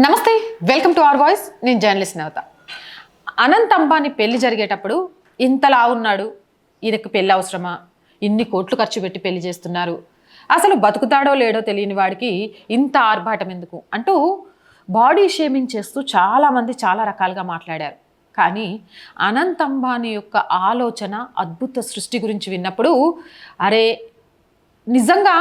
నమస్తే welcome to our voice. నేను journalist నవత. అనంత్ అంబానీ పెళ్ళి జరిగేటప్పుడు ఇంతలా ఉన్నాడు. ఈయనకు పెళ్ళి అవసరమా? ఇన్ని కోట్లు ఖర్చు పెట్టి పెళ్ళి చేస్తున్నారు. అసలు బతుకుతాడో లేడో తెలియని వాడికి ఇంత ఆర్భాటం ఎందుకు? అంటూ బాడీ షేమింగ్ చేస్తూ చాలామంది చాలా రకాలుగా మాట్లాడారు. కానీ అనంత్ అంబానీ యొక్క ఆలోచన అద్భుత సృష్టి గురించి విన్నప్పుడు అరే నిజంగా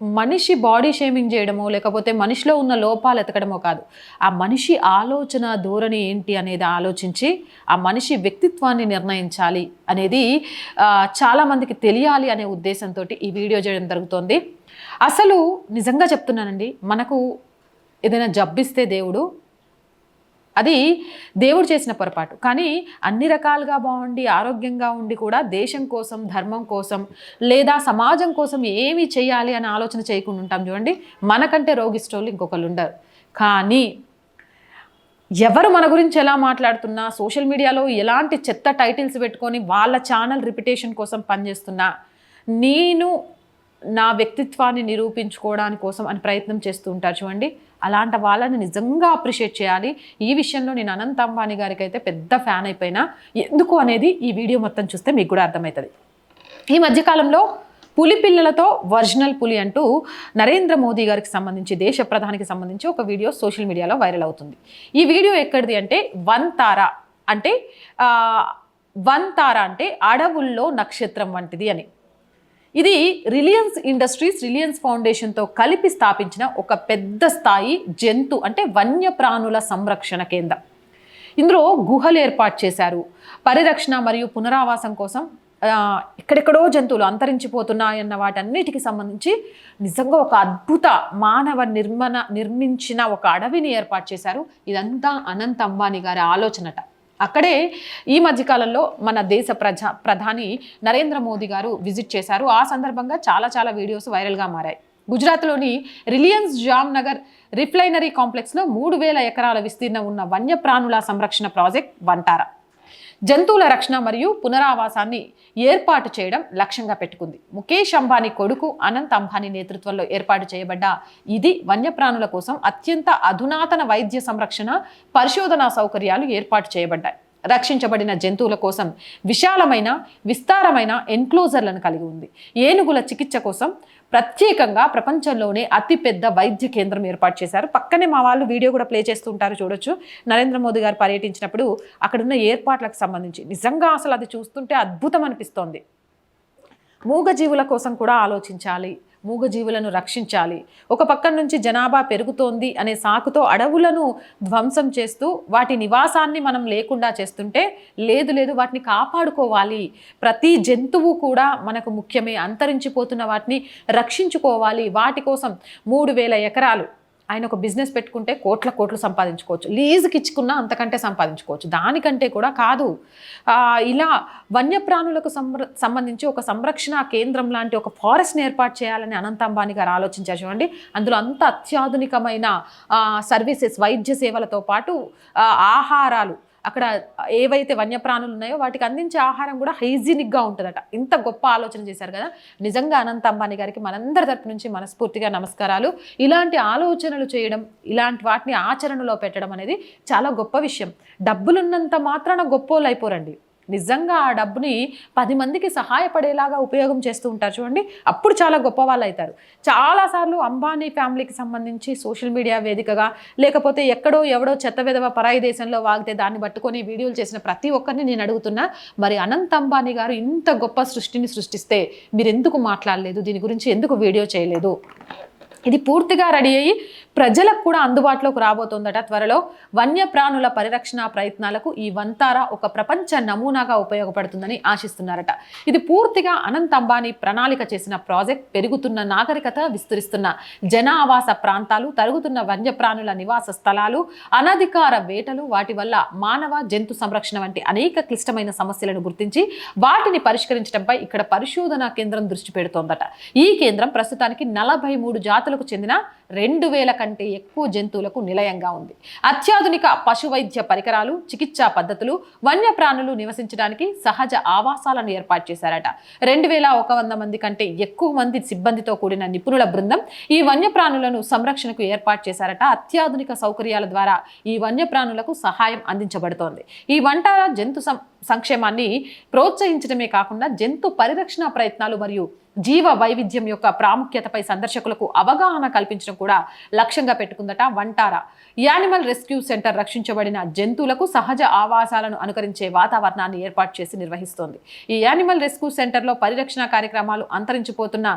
మనిషి బాడీ షేమింగ్ చేయడమో లేకపోతే మనిషిలో ఉన్న లోపాలు ఎతకడమో కాదు. ఆ మనిషి ఆలోచన ధోరణి ఏంటి అనేది ఆలోచించి ఆ మనిషి వ్యక్తిత్వాన్ని నిర్ణయించాలి అనేది చాలామందికి తెలియాలి అనే ఉద్దేశంతో ఈ వీడియో చేయడం జరుగుతోంది. అసలు నిజంగా చెప్తున్నానండి మనకు ఏదైనా జబ్బిస్తే దేవుడు అది దేవుడు చేసిన పొరపాటు. కానీ అన్ని రకాలుగా బాగుండి ఆరోగ్యంగా ఉండి కూడా దేశం కోసం ధర్మం కోసం లేదా సమాజం కోసం ఏమి చేయాలి అని ఆలోచన చేయకుండా ఉంటాం చూడండి. మనకంటే రోగిష్టోళ్ళు ఇంకొకళ్ళు ఉండరు. కానీ ఎవరు మన గురించి ఎలా మాట్లాడుతున్నా సోషల్ మీడియాలో ఎలాంటి చెత్త టైటిల్స్ పెట్టుకొని వాళ్ళ ఛానల్ రిపిటేషన్ కోసం పనిచేస్తున్నా నేను నా వ్యక్తిత్వాన్ని నిరూపించుకోవడానికి కోసం అని ప్రయత్నం చేస్తూ ఉంటారు చూడండి. అలాంటి వాళ్ళని నిజంగా అప్రిషియేట్ చేయాలి. ఈ విషయంలో నేను అనంత్ అంబానీ గారికి అయితే పెద్ద ఫ్యాన్ అయిపోయినా. ఎందుకు అనేది ఈ వీడియో మొత్తం చూస్తే మీకు కూడా అర్థమవుతుంది ఈ మధ్యకాలంలో పులి పిల్లలతో ఒరిజినల్ పులి అంటూ నరేంద్ర మోదీ గారికి సంబంధించి దేశ ప్రధానికి సంబంధించి ఒక వీడియో సోషల్ మీడియాలో వైరల్ అవుతుంది. ఈ వీడియో ఎక్కడిది అంటే వన్ తార అంటే వన్ తార అంటే అడవుల్లో నక్షత్రం వంటిది అని. ఇది రిలయన్స్ ఇండస్ట్రీస్ రిలయన్స్ ఫౌండేషన్తో కలిపి స్థాపించిన ఒక పెద్ద స్థాయి జంతు అంటే వన్యప్రాణుల సంరక్షణ కేంద్రం. ఇందులో గుహలు ఏర్పాటు చేశారు. పరిరక్షణ మరియు పునరావాసం కోసం ఎక్కడెక్కడో జంతువులు అంతరించిపోతున్నాయన్న వాటన్నిటికి సంబంధించి నిజంగా ఒక అద్భుత మానవ నిర్మణ నిర్మించిన ఒక అడవిని ఏర్పాటు చేశారు. ఇదంతా అనంత్ అంబానీ గారి ఆలోచనట. అక్కడే ఈ మధ్యకాలంలో మన దేశ ప్రజ ప్రధాని నరేంద్ర మోదీ గారు విజిట్ చేశారు. ఆ సందర్భంగా చాలా చాలా వీడియోస్ వైరల్గా మారాయి. గుజరాత్లోని రిలయన్స్ జామ్ నగర్ రిఫ్లైనరీ కాంప్లెక్స్లో మూడు వేల ఎకరాల విస్తీర్ణం ఉన్న వన్యప్రాణుల సంరక్షణ ప్రాజెక్ట్ వంటారా. జంతువుల రక్షణ మరియు పునరావాసాన్ని ఏర్పాటు చేయడం లక్ష్యంగా పెట్టుకుంది. ముఖేష్ అంబానీ కొడుకు అనంత్ అంబానీ నేతృత్వంలో ఏర్పాటు చేయబడ్డ ఇది వన్యప్రాణుల కోసం అత్యంత అధునాతన వైద్య సంరక్షణ పరిశోధనా సౌకర్యాలు ఏర్పాటు చేయబడ్డాయి. రక్షించబడిన జంతువుల కోసం విశాలమైన విస్తారమైన ఎన్క్లోజర్లను కలిగి ఉంది. ఏనుగుల చికిత్స కోసం ప్రత్యేకంగా ప్రపంచంలోనే అతిపెద్ద వైద్య కేంద్రం ఏర్పాటు చేశారు. పక్కనే మా వాళ్ళు వీడియో కూడా ప్లే చేస్తూ ఉంటారు చూడొచ్చు. నరేంద్ర మోదీ గారు పర్యటించినప్పుడు అక్కడున్న ఏర్పాట్లకు సంబంధించి. నిజంగా అసలు అది చూస్తుంటే అద్భుతం అనిపిస్తోంది. మూగజీవుల కోసం కూడా ఆలోచించాలి. మూగజీవులను రక్షించాలి. ఒక పక్క నుంచి జనాభా పెరుగుతోంది అనే సాకుతో అడవులను ధ్వంసం చేస్తూ వాటి నివాసాన్ని మనం లేకుండా చేస్తుంటే లేదు లేదు వాటిని కాపాడుకోవాలి. ప్రతి జంతువు కూడా మనకు ముఖ్యమే. అంతరించిపోతున్న వాటిని రక్షించుకోవాలి. వాటి కోసం మూడు వేల ఎకరాలు ఆయన ఒక బిజినెస్ పెట్టుకుంటే కోట్ల కోట్లు సంపాదించుకోవచ్చు. లీజుకి ఇచ్చుకున్నా అంతకంటే సంపాదించుకోవచ్చు. దానికంటే కూడా కాదు. ఇలా వన్యప్రాణులకు సంర సంబంధించి ఒక సంరక్షణ కేంద్రం లాంటి ఒక ఫారెస్ట్ని ఏర్పాటు చేయాలని అనంత అంబానీ గారు ఆలోచించారు చూడండి. అందులో అంత అత్యాధునికమైన సర్వీసెస్ వైద్య సేవలతో పాటు ఆహారాలు అక్కడ ఏవైతే వన్యప్రాణులు ఉన్నాయో వాటికి అందించే ఆహారం కూడా హైజీనిక్గా ఉంటుందట. ఇంత గొప్ప ఆలోచన చేశారు కదా. నిజంగా అనంత అంబానీ గారికి మనందరి తరపు నుంచి మనస్ఫూర్తిగా నమస్కారాలు. ఇలాంటి ఆలోచనలు చేయడం ఇలాంటి వాటిని ఆచరణలో పెట్టడం అనేది చాలా గొప్ప విషయం. డబ్బులున్నంత మాత్రాన గొప్పోళ్ళు అయిపోరండి నిజంగా ఆ డబ్బుని పది మందికి సహాయపడేలాగా ఉపయోగం చేస్తూ ఉంటారు. చూడండి అప్పుడు చాలా గొప్ప వాళ్ళు అవుతారు చాలాసార్లు అంబానీ ఫ్యామిలీకి సంబంధించి సోషల్ మీడియా వేదికగా లేకపోతే ఎక్కడో ఎవడో చెత్త విధవ పరాయి దేశంలో వాగితే దాన్ని పట్టుకొని వీడియోలు చేసిన ప్రతి ఒక్కరిని నేను అడుగుతున్నా మరి అనంత్ అంబానీ గారు ఇంత గొప్ప సృష్టిని సృష్టిస్తే మీరు ఎందుకు మాట్లాడలేదు? దీని గురించి ఎందుకు వీడియో చేయలేదు? ఇది పూర్తిగా రెడీ అయ్యి ప్రజలకు కూడా అందుబాటులోకి రాబోతోందట. త్వరలో వన్యప్రాణుల పరిరక్షణ ప్రయత్నాలకు ఈ వంతార ఒక ప్రపంచ నమూనాగా ఉపయోగపడుతుందని ఆశిస్తున్నారట. ఇది పూర్తిగా అనంత్ అంబానీ ప్రణాళిక చేసిన ప్రాజెక్ట్. పెరుగుతున్న నాగరికత విస్తరిస్తున్న జనావాస ప్రాంతాలు తరుగుతున్న వన్యప్రాణుల నివాస స్థలాలు అనధికార వేటలు వాటి వల్ల మానవ జంతు సంరక్షణ వంటి అనేక క్లిష్టమైన సమస్యలను గుర్తించి వాటిని పరిష్కరించడంపై ఇక్కడ పరిశోధనా కేంద్రం దృష్టి పెడుతోందట. ఈ కేంద్రం ప్రస్తుతానికి నలభై మూడు జాతులకు చెందిన రెండు వేల కంటే ఎక్కువ జంతువులకు నిలయంగా ఉంది. అత్యాధునిక పశువైద్య పరికరాలు చికిత్సా పద్ధతులు వన్యప్రాణులు నివసించడానికి సహజ ఆవాసాలను ఏర్పాటు చేశారట. రెండు వేల ఒక వంద మంది కంటే ఎక్కువ మంది సిబ్బందితో కూడిన నిపుణుల బృందం ఈ వన్యప్రాణులను సంరక్షణకు ఏర్పాటు చేశారట. అత్యాధునిక సౌకర్యాల ద్వారా ఈ వన్యప్రాణులకు సహాయం అందించబడుతోంది. ఈ వంట జంతు సం- సంక్షేమాన్ని ప్రోత్సహించడమే కాకుండా జంతు పరిరక్షణ ప్రయత్నాలు మరియు జీవ వైవిధ్యం యొక్క ప్రాముఖ్యతపై సందర్శకులకు అవగాహన కల్పించడం కూడా లక్ష్యంగా పెట్టుకుందట వంటారా. యానిమల్ రెస్క్యూ సెంటర్ రక్షించబడిన జంతువులకు సహజ ఆవాసాలను అనుకరించే వాతావరణాన్ని ఏర్పాటు చేసి నిర్వహిస్తోంది. ఈ యానిమల్ రెస్క్యూ సెంటర్లో పరిరక్షణ కార్యక్రమాలు అంతరించిపోతున్న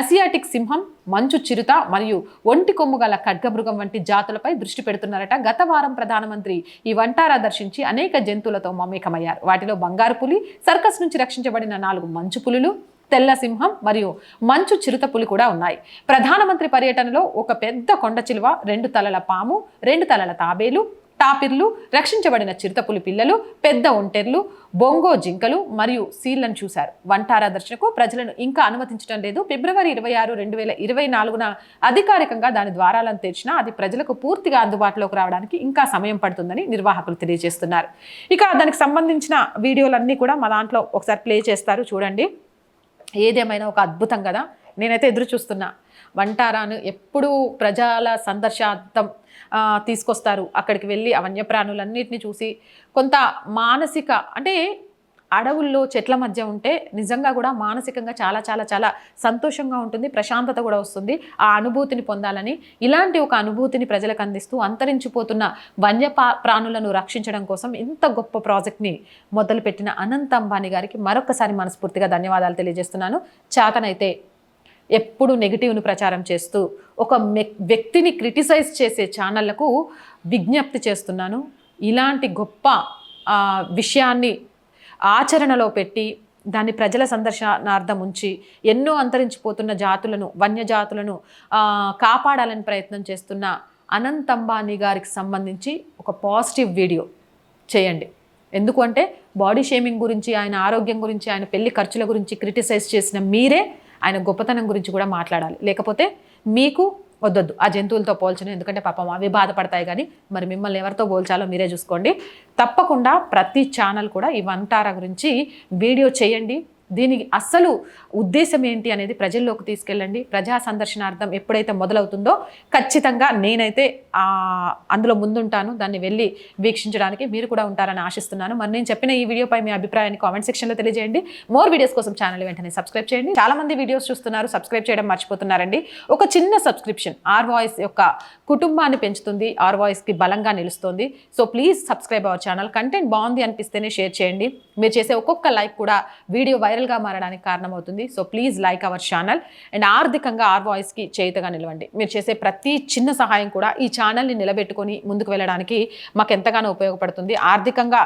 అసియాటిక్ సింహం మంచు చిరుత మరియు ఒంటి కొమ్ము గల ఖడ్గమృగం వంటి జాతులపై దృష్టి పెడుతున్నారట. గత వారం ప్రధానమంత్రి ఈ వంటారా దర్శించి అనేక జంతువులతో మమేకమయ్యారు. వాటిలో బంగారు పులి సర్కస్ నుంచి రక్షించబడిన నాలుగు మంచు పులులు తెల్ల సింహం మరియు మంచు చిరుత పులి కూడా ఉన్నాయి. ప్రధానమంత్రి పర్యటనలో ఒక పెద్ద కొండ చిలువ రెండు తలల పాము రెండు తలల తాబేలు టాపిర్లు రక్షించబడిన చిరుతపులి పిల్లలు పెద్ద ఒంటెర్లు బొంగో జింకలు మరియు సీళ్ళను చూశారు. వంటారా దర్శనకు ప్రజలను ఇంకా అనుమతించడం లేదు. ఫిబ్రవరి ఇరవై ఆరు రెండు వేల ఇరవై నాలుగున అధికారికంగా దాని ద్వారాలను తెరిచినా అది ప్రజలకు పూర్తిగా అందుబాటులోకి రావడానికి ఇంకా సమయం పడుతుందని నిర్వాహకులు తెలియజేస్తున్నారు. ఇక దానికి సంబంధించిన వీడియోలన్నీ కూడా మా దాంట్లో ఒకసారి ప్లే చేస్తారు. చూడండి. ఏదేమైనా ఒక అద్భుతం కదా. నేనైతే ఎదురు చూస్తున్నా. వంటారాను ఎప్పుడూ ప్రజల సందర్శార్థం తీసుకొస్తారు. అక్కడికి వెళ్ళి ఆ వన్యప్రాణులన్నిటిని చూసి కొంత మానసిక అంటే అడవుల్లో చెట్ల మధ్య ఉంటే నిజంగా కూడా మానసికంగా చాలా చాలా చాలా సంతోషంగా ఉంటుంది ప్రశాంతత కూడా వస్తుంది. ఆ అనుభూతిని పొందాలని ఇలాంటి ఒక అనుభూతిని ప్రజలకు అందిస్తూ అంతరించిపోతున్న వన్య ప్రాణులను రక్షించడం కోసం ఇంత గొప్ప ప్రాజెక్ట్ని మొదలుపెట్టిన అనంత అంబానీ గారికి మరొకసారి మనస్ఫూర్తిగా ధన్యవాదాలు తెలియజేస్తున్నాను. చాతనైతే ఎప్పుడు నెగిటివ్ను ప్రచారం చేస్తూ ఒక మె- వ్యక్తిని క్రిటిసైజ్ చేసే ఛానళ్ళకు విజ్ఞప్తి చేస్తున్నాను. ఇలాంటి గొప్ప విషయాన్ని ఆచరణలో పెట్టి దాన్ని ప్రజల సందర్శనార్థం ఉంచి ఎన్నో అంతరించిపోతున్న జాతులను వన్యజాతులను కాపాడాలని ప్రయత్నం చేస్తున్న అనంత్ అంబానీ గారికి సంబంధించి ఒక పాజిటివ్ వీడియో చేయండి. ఎందుకు అంటే బాడీ షేమింగ్ గురించి ఆయన ఆరోగ్యం గురించి ఆయన పెళ్ళి ఖర్చుల గురించి క్రిటిసైజ్ చేసిన మీరే ఆయన గొప్పతనం గురించి కూడా మాట్లాడాలి. లేకపోతే మీకు వద్దొద్దు. ఆ జంతువులతో పోల్చను. ఎందుకంటే పాపం అవి బాధపడతాయి కానీ మరి మిమ్మల్ని ఎవరితో పోల్చాలో మీరే చూసుకోండి. తప్పకుండా ప్రతి ఛానల్ కూడా ఈ వంటారా గురించి వీడియో చేయండి. దీనికి అస్సలు ఉద్దేశం ఏంటి అనేది ప్రజల్లోకి తీసుకెళ్ళండి. ప్రజా సందర్శనార్థం ఎప్పుడైతే మొదలవుతుందో ఖచ్చితంగా నేనైతే అందులో ముందుంటాను. దాన్ని వెళ్ళి వీక్షించడానికి మీరు కూడా ఉంటారని ఆశిస్తున్నాను. మరి నేను చెప్పిన ఈ వీడియోపై మీ అభిప్రాయాన్ని కామెంట్ సెక్షన్లో తెలియజేయండి. మోర్ వీడియోస్ కోసం ఛానల్ వెంటనే సబ్స్క్రైబ్ చేయండి. చాలామంది వీడియోస్ చూస్తున్నారు సబ్స్క్రైబ్ చేయడం మర్చిపోతున్నారండి. ఒక చిన్న సబ్స్క్రిప్షన్ ఆర్ వాయిస్ యొక్క కుటుంబాన్ని పెంచుతుంది ఆర్ వాయిస్కి బలంగా నిలుస్తుంది. So please subscribe our channel. Content బాగుంది అనిపిస్తేనే షేర్ చేయండి. మీరు చేసే ఒక్కొక్క లైక్ కూడా వీడియో వైరల్ వైరల్గా మారడానికి కారణమవుతుంది. So please like our channel. And ఆర్థికంగా ఆర్ వాయిస్కి చేయుతగా నిలవండి. మీరు చేసే ప్రతి చిన్న సహాయం కూడా ఈ ఛానల్ని నిలబెట్టుకొని ముందుకు వెళ్ళడానికి మాకు ఎంతగానో ఉపయోగపడుతుంది. ఆర్థికంగా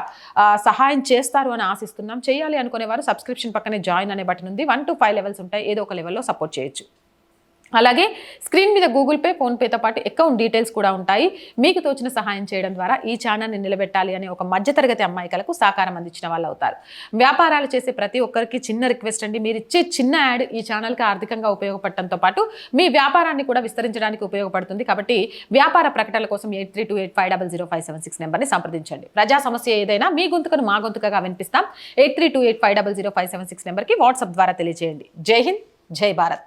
సహాయం చేస్తారు అని ఆశిస్తున్నాం. చేయాలి అనుకునేవారు సబ్స్క్రిప్షన్ పక్కనే జాయిన్ అనే బటన్ ఉంది. వన్ టు ఫైవ్ లెవెల్స్ ఉంటాయి. ఏదో ఒక లెవెల్లో సపోర్ట్ చేయొచ్చు. అలాగే స్క్రీన్ మీద గూగుల్ పే ఫోన్పేతో పాటు అకౌంట్ డీటెయిల్స్ కూడా ఉంటాయి. మీకు తోచిన సహాయం చేయడం ద్వారా ఈ ఛానల్ని నిలబెట్టాలి అనే ఒక మధ్యతరగతి అమ్మాయికలకు సహకారం అందించిన వాళ్ళు అవుతారు. వ్యాపారాలు చేసే ప్రతి ఒక్కరికి చిన్న రిక్వెస్ట్ అండి. మీరు ఇచ్చే చిన్న యాడ్ ఈ ఛానల్కి ఆర్థికంగా ఉపయోగపడటంతో పాటు మీ వ్యాపారాన్ని కూడా విస్తరించడానికి ఉపయోగపడుతుంది. కాబట్టి వ్యాపార ప్రకటనల కోసం eight three two eight five double zero five seven six నెంబర్ని సంప్రదించండి. ప్రజా సమస్య ఏదైనా మీ గొంతుకను మా గొంతుకగా వినిపిస్తాం. Eight three two eight five double zero five seven six నెంబర్కి వాట్సాప్ ద్వారా తెలియజేయండి జై హింద్ జై భారత్.